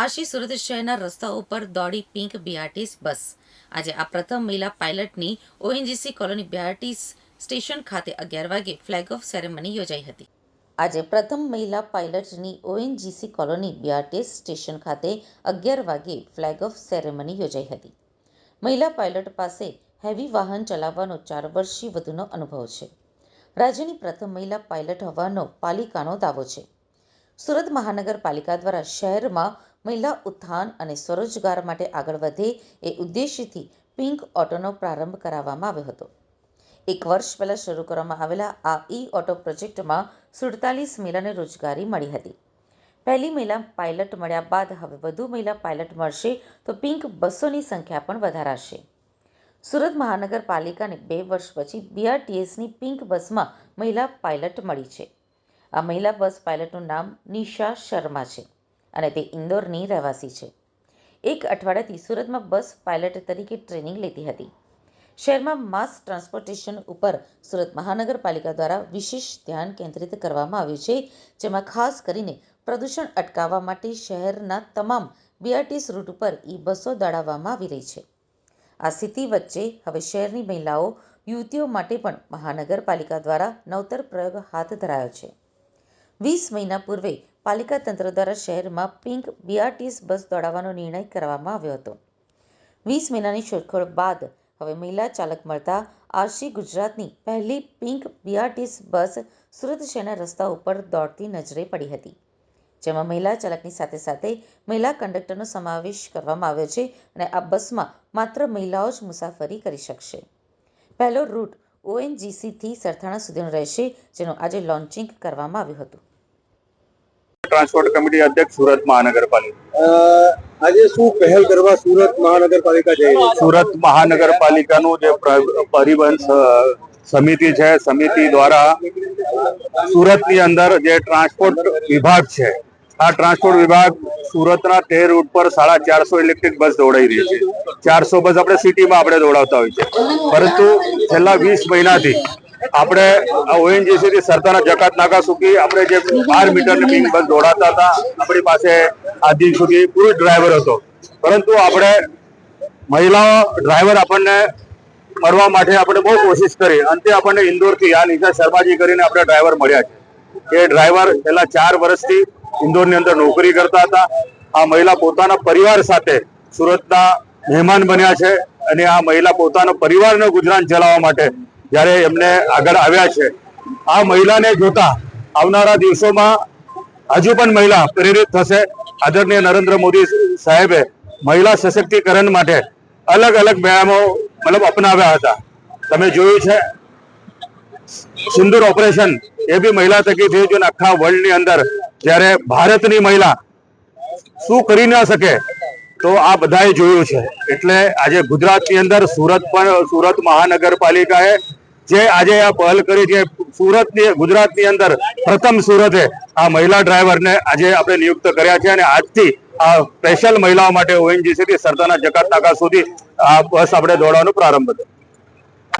આશી સુરત શહેરના રસ્તા ઉપર દોડી પિંક બીઆરટીસ બસ. આજે આ પ્રથમ મહિલા પાયલટની ઓએનજીસી કોલોની બીઆરટીસ સ્ટેશન ખાતે અગિયાર વાગે ફ્લેગ ઓફ સેરેમની યોજાઈ હતી. આજે પ્રથમ મહિલા પાયલટની ઓએનજીસી કોલોની બીઆરટીએસ સ્ટેશન ખાતે અગિયાર વાગે ફ્લેગ ઓફ સેરેમની યોજાઈ હતી. મહિલા પાયલટ પાસે હેવી વાહન ચલાવવાનો ચાર વર્ષથી વધુનો અનુભવ છે. રાજ્યની પ્રથમ મહિલા પાયલટ હોવાનો પાલિકાનો દાવો છે. સુરત મહાનગરપાલિકા દ્વારા શહેરમાં મહિલા ઉત્થાન અને સ્વરોજગાર માટે આગળ વધે એ ઉદ્દેશ્યથી પિંક ઓટોનો પ્રારંભ કરાવવામાં આવ્યો હતો. એક વર્ષ પહેલાં શરૂ કરવામાં આવેલા આ ઈ ઓટો પ્રોજેક્ટમાં સુડતાલીસ મહિલાને રોજગારી મળી હતી. પહેલી મહિલા પાયલટ મળ્યા બાદ હવે વધુ મહિલા પાયલટ મળશે તો પિંક બસોની સંખ્યા પણ વધારાશે. સુરત મહાનગરપાલિકાને બે વર્ષ પછી બીઆરટીએસની પિંક બસમાં મહિલા પાયલટ મળી છે. આ મહિલા બસ પાયલટનું નામ નિશા શર્મા છે. અને તે ઇન્દોરની રહેવાસી છે. એક અઠવાડિયાથી સુરતમાં બસ પાયલટ તરીકે ટ્રેનિંગ લેતી હતી. શહેરમાં માસ ટ્રાન્સપોર્ટેશન ઉપર સુરત મહાનગરપાલિકા દ્વારા વિશેષ ધ્યાન કેન્દ્રિત કરવામાં આવ્યું છે, જેમાં ખાસ કરીને પ્રદૂષણ અટકાવવા માટે શહેરના તમામ બીઆરટીએસ રૂટ ઉપર ઈ બસો દોડાવવામાં આવી રહી છે. આ સ્થિતિ વચ્ચે હવે શહેરની મહિલાઓ યુવતીઓ માટે પણ મહાનગરપાલિકા દ્વારા નવતર પ્રયોગ હાથ ધરાયો છે. વીસ મહિના પૂર્વે પાલિકા તંત્ર દ્વારા શહેરમાં પિંક બીઆરટીએસ બસ દોડાવવાનો નિર્ણય કરવામાં આવ્યો હતો. વીસ મહિનાની શોધખોળ બાદ હવે મહિલા ચાલક મળતા આરસી ગુજરાતની પહેલી પિંક બીઆરટીએસ બસ સુરત શહેરના રસ્તા ઉપર દોડતી નજરે પડી હતી, જેમાં મહિલા ચાલકની સાથે સાથે મહિલા કંડક્ટરનો સમાવેશ કરવામાં આવ્યો છે અને આ બસમાં માત્ર મહિલાઓ જ મુસાફરી કરી શકશે. પહેલો રૂટ ઓએનજીસીથી સરથાણા સુધીનો રહેશે જેનું આજે લોન્ચિંગ કરવામાં આવ્યું હતું. ટ્રાન્સપોર્ટ કમિટી અધ્યક્ષ સુરત મહાનગરપાલિકા. આજે શું પહેલ કરવા સુરત મહાનગરપાલિકા જઈ છે? સુરત મહાનગરપાલિકાનું જે પરિવહન સમિતિ છે સમિતિ દ્વારા સુરતની અંદર જે ટ્રાન્સપોર્ટ વિભાગ છે આ ટ્રાન્સપોર્ટ વિભાગ સુરતના તેર રૂટ પર સાડા ચારસો ઇલેક્ટ્રિક બસ દોડાઈ રહી છે. ચારસો બસ આપણે સિટીમાં આપણે દોડાવતા હોય છે. પરંતુ છેલ્લા વીસ મહિનાથી આપણે આ ઓએનજીસી થી સરદારના જકાત નાકા સુધી આપણે જે બાર મીટરની પિંક બસ દોડાતા હતા, આપણી પાસે આ દિન સુધી પુરુષ ડ્રાઈવર હતો. પરંતુ આપણે મહિલાઓ ડ્રાઈવર આપણને મળવા માટે આપણે બહુ કોશિશ કરી. અંતે આપણને ઇન્દોરથી આ નિશા શર્માજી કરીને આપણે ડ્રાઈવર મળ્યા છે. એ ડ્રાઈવર છેલ્લા ચાર વર્ષથી ઇન્દોરની અંદર નોકરી કરતા હતા. આ મહિલા પોતાના પરિવાર સાથે સુરતના મહેમાન બન્યા છે અને આ મહિલા પોતાનો પરિવારનું ગુજરાન ચલાવવા માટે જ્યારે એમને આગળ આવ્યા છે. આ મહિલાને જોતા આવનારા દિવસોમાં હજુ પણ મહિલા પ્રેરિત થશે. આદરણીય નરેન્દ્ર મોદી સાહેબે મહિલા સશક્તિકરણ માટે અલગ અલગ વ્યાયામો મતલબ અપનાવ્યા હતા. તમે જોયું છે, સિંદૂર ઓપરેશન એ બી મહિલા થકી થયું છે અને આખા વર્લ્ડની અંદર જ્યારે ભારતની મહિલા શું કરી ના શકે તો આ બધાએ જોયું છે. એટલે આજે ગુજરાતની અંદર સુરત પણ, સુરત મહાનગરપાલિકાએ જે આજે આ પહેલ કરી છે, સુરતની, ગુજરાતની અંદર પ્રથમ સુરતે આ મહિલા ડ્રાઈવરને આજે આપણે નિયુક્ત કર્યા છે અને આજથી આ સ્પેશિયલ મહિલાઓ માટે ઓએનજીસીથી સરદારના જકાત નાકા સુધી આ બસ આપણે દોડવાનો પ્રારંભ થયો